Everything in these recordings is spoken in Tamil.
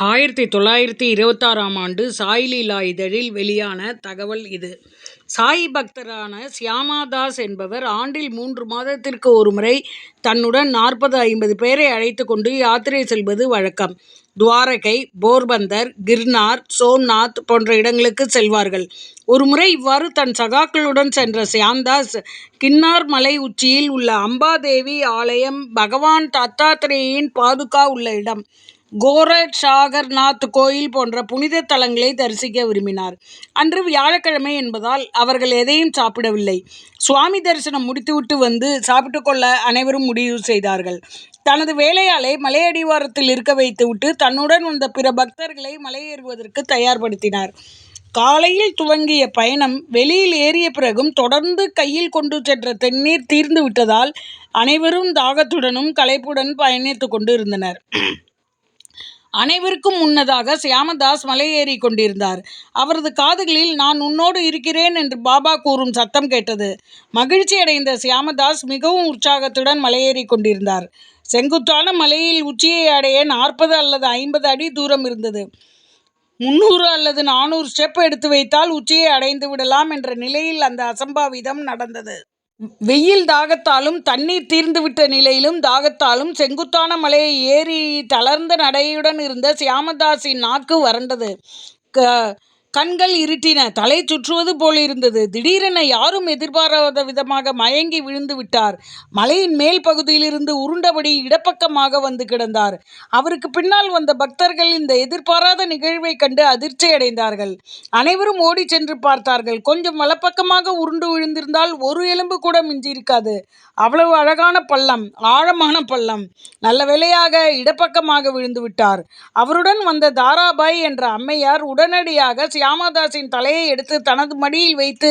ஆயிரத்தி தொள்ளாயிரத்தி இருபத்தாறாம் ஆண்டு சாய் லீலா இதழில் வெளியான தகவல் இது. சாய் பக்தரான சியாமாதாஸ் என்பவர் ஆண்டில் மூன்று மாதத்திற்கு ஒரு முறை தன்னுடன் நாற்பது ஐம்பது பேரை அழைத்து கொண்டு யாத்திரை செல்வது வழக்கம். துவாரகை போர்பந்தர் கிர்னார் சோம்நாத் போன்ற இடங்களுக்கு செல்வார்கள். ஒருமுறை இவ்வாறு தன் சகாக்களுடன் சென்ற சியாம்தாஸ் கின்னார் மலை உச்சியில் உள்ள அம்பாதேவி ஆலயம் பகவான் தத்தாத்திரேயின் பாதுகா உள்ள இடம் கோரக்ஷாகர்நாத் கோயில் போன்ற புனித தலங்களை தரிசிக்க விரும்பினார். அன்று வியாழக்கிழமை என்பதால் அவர்கள் எதையும் சாப்பிடவில்லை. சுவாமி தரிசனம் முடித்துவிட்டு வந்து சாப்பிட்டு கொள்ள அனைவரும் முடிவு செய்தார்கள். தனது வேலையாளை மலையடிவாரத்தில் இருக்க வைத்துவிட்டு தன்னுடன் வந்த பிற பக்தர்களை மலையேறுவதற்கு தயார்படுத்தினார். காலையில் துவங்கிய பயணம் வெளியில் ஏறிய பிறகும் தொடர்ந்து கையில் கொண்டு சென்ற தண்ணீர் தீர்ந்து விட்டதால் அனைவரும் தாகத்துடனும் களைப்புடன் பயணித்துக் கொண்டு இருந்தனர். அனைவருக்கும் முன்னதாக சியாமதாஸ் மலையேறி கொண்டிருந்தார். அவரது காதுகளில் நான் உன்னோடு இருக்கிறேன் என்று பாபா கூறும் சத்தம் கேட்டது. மகிழ்ச்சி அடைந்த சியாமதாஸ் மிகவும் உற்சாகத்துடன் மலையேறிக் கொண்டிருந்தார். செங்குத்தான மலையில் உச்சியை அடைய நாற்பது அல்லது ஐம்பது அடி தூரம் இருந்தது. முந்நூறு அல்லது நானூறு ஸ்டெப் எடுத்து வைத்தால் உச்சியை அடைந்து விடலாம் என்ற நிலையில் அந்த அசம்பாவிதம் நடந்தது. வெயில் தாகத்தாலும் தண்ணீர் தீர்ந்துவிட்ட நிலையிலும் தாகத்தாலும் செங்குத்தான மலையை ஏறி தளர்ந்த நடையுடன் இருந்த சியாமதாசின் நாக்கு வறண்டது. க கண்கள் இருட்டின. தலை சுற்றுவது போலிருந்தது. திடீரென யாரும் எதிர்பாராத விதமாக மயங்கி விழுந்து விட்டார். மலையின் மேல் பகுதியிலிருந்து உருண்டபடி இடப்பக்கமாக வந்து கிடந்தார். அவருக்கு பின்னால் வந்த பக்தர்கள் இந்த எதிர்பாராத நிகழ்வைக் கண்டு அதிர்ச்சி அடைந்தார்கள் அனைவரும் ஓடிச் சென்று பார்த்தார்கள். கொஞ்சம் வலப்பக்கமாக உருண்டு விழுந்திருந்தால் ஒரு எலும்பு கூட மிஞ்சியிருக்காது. அவ்வளவு அழகான பள்ளம். ஆழமான பள்ளம். நல்ல நல்லவேளையாக இடப்பக்கமாக விழுந்து விட்டார். அவருடன் வந்த தாராபாய் என்ற அம்மையார் உடனடியாக சியாமதாஸின் தலையை எடுத்து தனது மடியில் வைத்து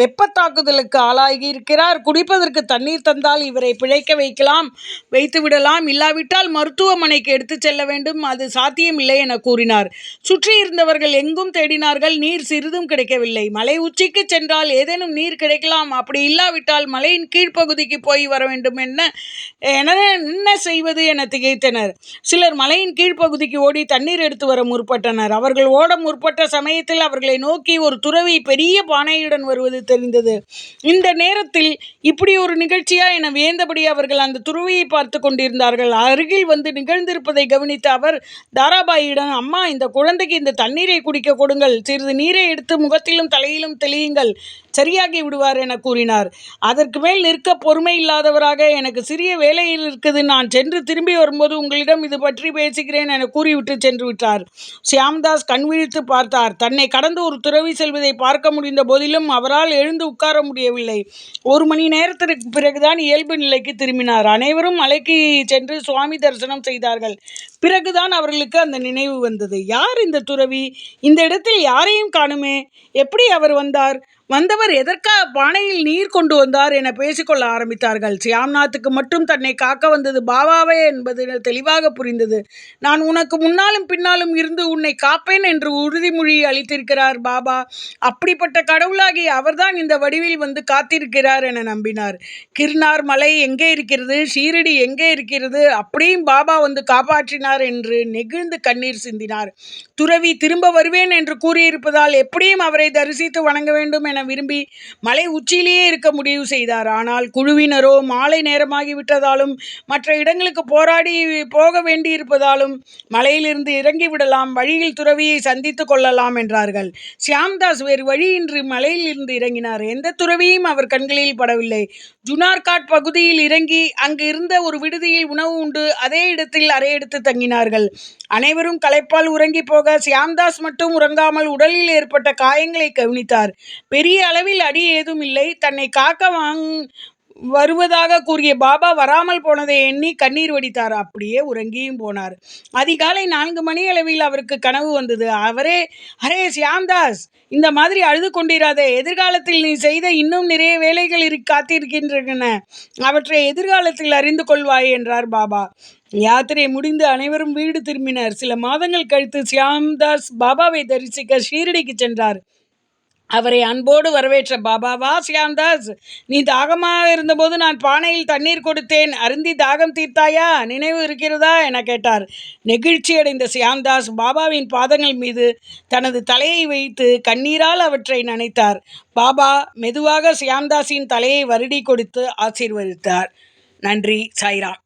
வெப்பத்தாக்குதலுக்கு தாக்குதலுக்கு ஆளாகியிருக்கிறார். குடிப்பதற்கு தண்ணீர் தந்தால் இவரை பிழைக்க வைக்கலாம் வைத்து விடலாம் இல்லாவிட்டால் மருத்துவமனைக்கு எடுத்துச் செல்ல வேண்டும். அது சாத்தியமில்லை என கூறினார். சுற்றியிருந்தவர்கள் எங்கும் தேடினார்கள். நீர் சிறிதும் கிடைக்கவில்லை. மலை உச்சிக்கு சென்றால் ஏதேனும் நீர் கிடைக்கலாம். அப்படி இல்லாவிட்டால் மலையின் கீழ்ப்பகுதிக்கு போய் வர வேண்டும் என்ன செய்வது என திகைத்தனர். சிலர் மலையின் கீழ்ப்பகுதிக்கு ஓடி தண்ணீர் எடுத்து வர முற்பட்டனர். அவர்கள் ஓட முற்பட்ட சமயத்தில் அவர்களை நோக்கி ஒரு துறவி பெரிய பானையுடன் வருவது தெரிந்தது. இந்த நேரத்தில் இப்படி ஒரு நிகழ்ச்சியா என வியந்தபடி அவர்கள் அந்த துறவியை பார்த்து கொண்டிருந்தார்கள். அருகில் வந்து நிகழ்ந்திருப்பதை கவனித்த அவர் தாராபாயிடம் அம்மா இந்த குழந்தைக்கு இந்த தண்ணீரை குடிக்கக் கொடுங்கள். சிறிது நீரை எடுத்து முகத்திலும் தலையிலும் தெளியுங்கள். சரியாகி விடுவார் என கூறினார். அதற்கு மேல் நிற்க பொறுமை இல்லாதவராக எனக்கு சிறிய வேலையில் இருக்குது நான் சென்று திரும்பி வரும்போது உங்களிடம் இது பற்றி பேசுகிறேன் என கூறிவிட்டு சென்று விட்டார் சியாம்தாஸ் கண்விழித்து பார்த்தார். தன்னை கடந்து ஒரு துறவி செல்வதை பார்க்க முடிந்த போதிலும் அவரால் எழுந்து உட்கார முடியவில்லை. ஒரு மணி நேரத்திற்கு பிறகுதான் இயல்பு நிலைக்கு திரும்பினார். அனைவரும் மலைக்கு சென்று சுவாமி தரிசனம் செய்தார்கள். பிறகுதான் அவர்களுக்கு அந்த நினைவு வந்தது. யார் இந்த துறவி? இந்த இடத்தில் யாரையும் காணுமே. எப்படி அவர் வந்தார்? வந்தவர் எதற்காக பானையில் நீர் கொண்டு வந்தார்? என பேசிக்கொள்ள ஆரம்பித்தார்கள். சியாம்நாத்துக்கு மட்டும் தன்னை காக்க வந்தது பாபாவே என்பது தெளிவாக புரிந்தது. நான் உனக்கு முன்னாலும் பின்னாலும் இருந்து உன்னை காப்பேன் என்று உறுதிமொழி அளித்திருக்கிறார் பாபா. அப்படிப்பட்ட கடவுளாகி அவர்தான் இந்த வடிவில் வந்து காத்திருக்கிறார் என நம்பினார். கிர்னார் மலை எங்கே இருக்கிறது? ஷீரடி எங்கே இருக்கிறது? அப்படியும் பாபா வந்து காப்பாற்றினார் என்று நெகிழ்ந்து கண்ணீர் சிந்தினார். துறவி திரும்ப வருவேன் என்று கூறியிருப்பதால் எப்படியும் அவரை தரிசித்து வணங்க வேண்டும் என விரும்பி மலை உச்சியிலேயே இருக்க முடிவு செய்தார். ஆனால் குழுவினரோ மாலை நேரமாகிவிட்டதாலும் மற்ற இடங்களுக்கு போராடி போக வேண்டியிருப்பதாலும் மலையிலிருந்து இறங்கிவிடலாம் வழியில் துறவியை சந்தித்துக் கொள்ளலாம் என்றார்கள். சியாம்தாஸ் வேறு வழியின்றி மலையில் இருந்து இறங்கினார். எந்த துறவியும் அவர் கண்களில் படவில்லை. ஜுனார்காட் பகுதியில் இறங்கி அங்கு இருந்த ஒரு விடுதியில் உணவு உண்டு அதே இடத்தில் அறையெடுத்து தங்கினார்கள். அனைவரும் களைப்பால் உறங்கிப் போக சியாம்தாஸ் மட்டும் உறங்காமல் உடலில் ஏற்பட்ட காயங்களை கவனித்தார். பெரிய அளவில் அடி ஏதும் இல்லை. தன்னை காக்க வாங் வருவதாக கூறிய பாபா வராமல் போனதை எண்ணி கண்ணீர் வடித்தார். அப்படியே உறங்கியும் போனார். அதிகாலை நான்கு மணி அளவில் அவருக்கு கனவு வந்தது. அவரே அரே சியாம்தாஸ் இந்த மாதிரி அழுது கொண்டிராதே. எதிர்காலத்தில் நீ செய்த இன்னும் நிறைய வேலைகள் காத்திருக்கின்றன. அவற்றை எதிர்காலத்தில் அறிந்து கொள்வாய் என்றார் பாபா. யாத்திரை முடிந்து அனைவரும் வீடு திரும்பினர். சில மாதங்கள் கழித்து சியாம்தாஸ் பாபாவை தரிசிக்க ஷீரடிக்கு சென்றார். அவரை அன்போடு வரவேற்ற பாபா வா சியாம்தாஸ் நீ தாகமாக இருந்தபோது நான் பானையில் தண்ணீர் கொடுத்தேன். அருந்தி தாகம் தீர்த்தாயா? நினைவு இருக்கிறதா? என கேட்டார். நெகிழ்ச்சியடைந்த சியாம்தாஸ் பாபாவின் பாதங்கள் மீது தனது தலையை வைத்து கண்ணீரால் அவற்றை நனைத்தார். பாபா மெதுவாக சியாம்தாஸின் தலையை வருடி கொடுத்து ஆசீர்வதித்தார். நன்றி சாய்ராம்.